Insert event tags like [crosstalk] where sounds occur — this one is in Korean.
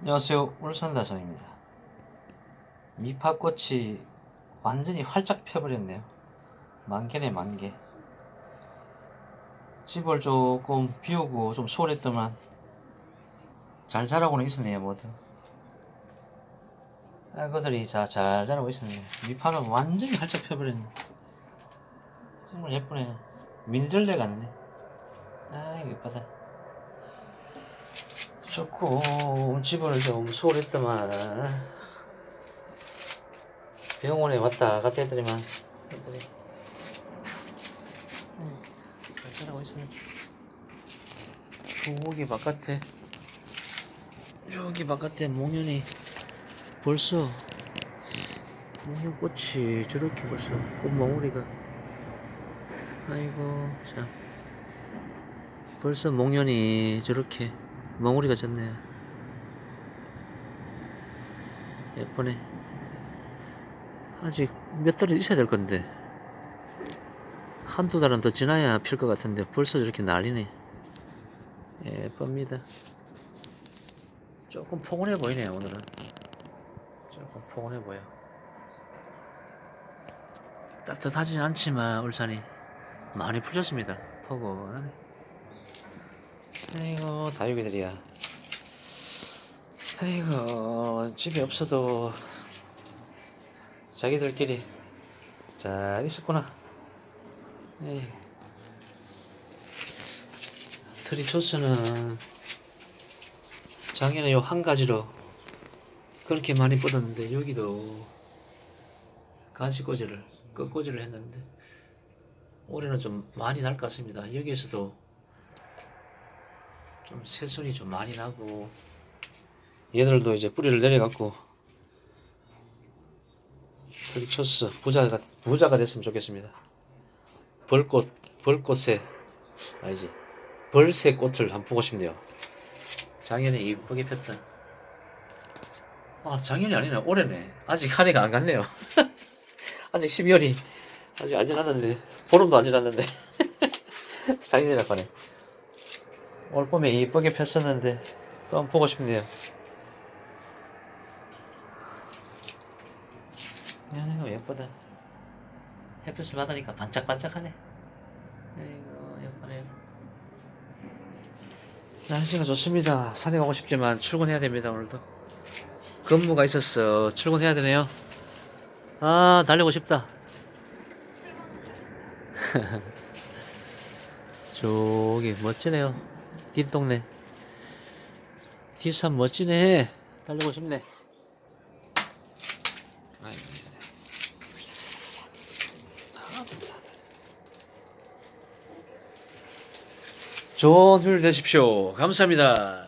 안녕하세요. 울산다성입니다. 미파꽃이 완전히 활짝 펴버렸네요. 만개네 만개. 집을 조금 비우고 좀 소홀했더만 잘 자라고는 있었네요 모두. 아그들이 자, 잘 자라고 있었네요. 미파는 완전히 활짝 펴버렸네. 정말 예쁘네. 민들레 같네. 아 예쁘다. 조금 집을 좀 소홀했더만. 병원에 왔다 갔다 했더니만. 애들이 음, 잘 자라고 있었네 저기 바깥에 저기 바깥에 목련이 벌써 목련꽃이 저렇게 벌써 꽃망울이가. 아이고 참. 벌써 목련이 저렇게 멍울이가 졌네요. 예쁘네. 아직 몇 달이 있어야 될 건데. 한두 달은 더 지나야 필 것 같은데 벌써 저렇게 난리네. 예쁩니다. 조금 포근해 보이네요, 오늘은. 조금 포근해 보여. 따뜻하진 않지만 울산이 많이 풀렸습니다. 포근하네. 아이고. 다육이들이야 아이고 집에 없어도 자기들끼리 잘 있었구나. 에이. 트리초스는 작년에 요 한 가지로 그렇게 많이 뻗었는데 여기도 가지꽂이를 끝꽂이를 했는데 올해는 좀 많이 날 것 같습니다. 여기에서도 좀 새순이 좀 많이 나고 얘들도 이제 뿌리를 내려갖고 트리초스 부자가 부자가 됐으면 좋겠습니다. 벌꽃 벌꽃에 아니지 벌새 꽃을 한번 보고 싶네요. 작년에 이쁘게 폈던 아 작년이 아니네 올해네 아직 한 해가 안 갔네요. [laughs] 아직 12월이 아직 안 지났는데 보름도 안 지났는데 [laughs] 작년이라 하네. 올 봄에 이쁘게 폈었는데 또 한번 보고 싶네요. 야, 이거 예쁘다. 햇빛을 받으니까 반짝반짝하네. 아이고 예쁘네요. 날씨가 좋습니다. 산에 가고 싶지만 출근해야 됩니다 오늘도. 근무가 있었어. 출근해야 되네요. 아 달리고 싶다. [laughs] 저기 멋지네요. 뒷 동네. 뒷산 멋지네. 달리고 싶네. 좋은 휴일 되십시오. 감사합니다.